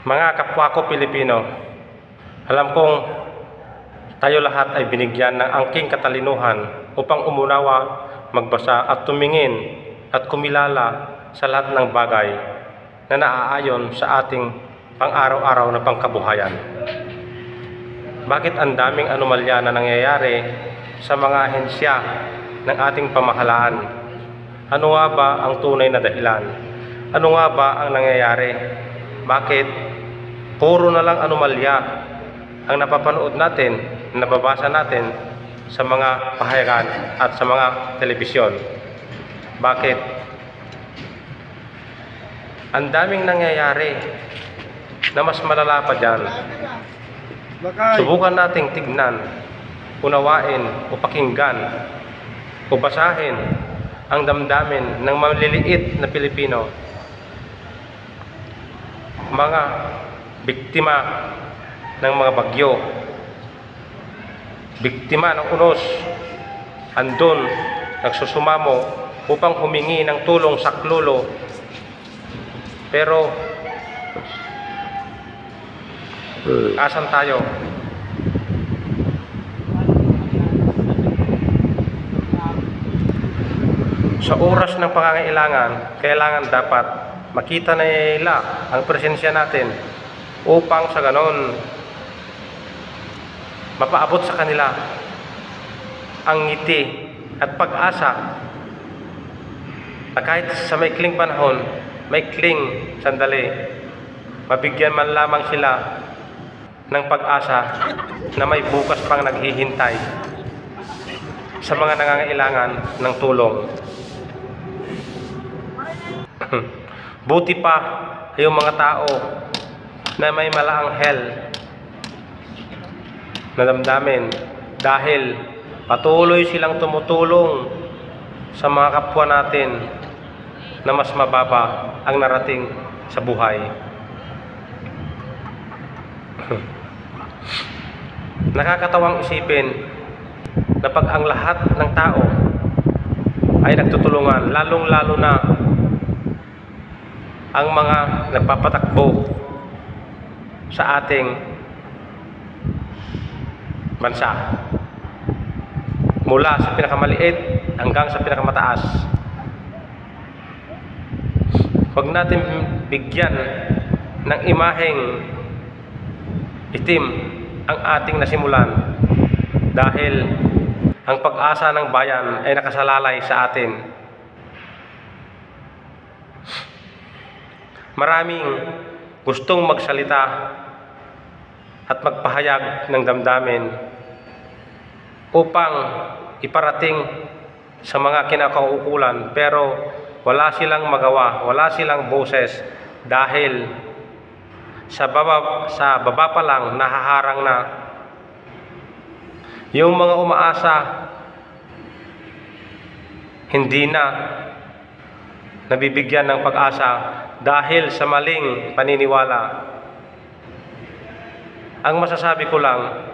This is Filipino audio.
Mga kapwa ko Pilipino, alam kong tayo lahat ay binigyan ng angking katalinuhan upang umunawa, magbasa at tumingin at kumilala sa lahat ng bagay na naaayon sa ating pang-araw-araw na pangkabuhayan. Bakit ang daming anomalya na nangyayari sa mga ahensya ng ating pamahalaan? Ano nga ba ang tunay na dahilan? Ano nga ba ang nangyayari? Bakit puro na lang anomalya ang napapanood natin, nababasa natin sa mga pahayagan at sa mga telebisyon? Bakit? Ang daming nangyayari na mas malala pa dyan. Subukan nating tignan, unawain o pakinggan o basahin ang damdamin ng maliliit na Pilipino. Mga biktima ng mga bagyo, biktima ng unos, andun, nagsusumamo upang humingi ng tulong saklolo. Pero, asan tayo? Sa oras ng pangangailangan, kailangan dapat makita nila ang presensya natin upang sa ganon mapaabot sa kanila ang ngiti at pag-asa na kahit sa maikling panahon, maikling sandali, mabigyan man lamang sila ng pag-asa na may bukas pang naghihintay sa mga nangangailangan ng tulong. Buti pa yung mga tao na may malaanghel na damdamin dahil patuloy silang tumutulong sa mga kapwa natin na mas mababa ang narating sa buhay. Nakakatawang isipin na pag ang lahat ng tao ay nagtutulungan, lalong-lalo na ang mga nagpapatakbo sa ating bansa. Mula sa pinakamaliit hanggang sa pinakamataas. Huwag natin bigyan ng imaheng itim ang ating nasimulan dahil ang pag-asa ng bayan ay nakasalalay sa atin. Maraming gustong magsalita at magpahayag ng damdamin upang iparating sa mga kinakaukulan. Pero wala silang magawa, wala silang boses dahil sa baba, sa baba pa lang nahaharang na. Yung mga umaasa hindi na nabibigyan ng pag-asa dahil sa maling paniniwala. Ang masasabi ko lang,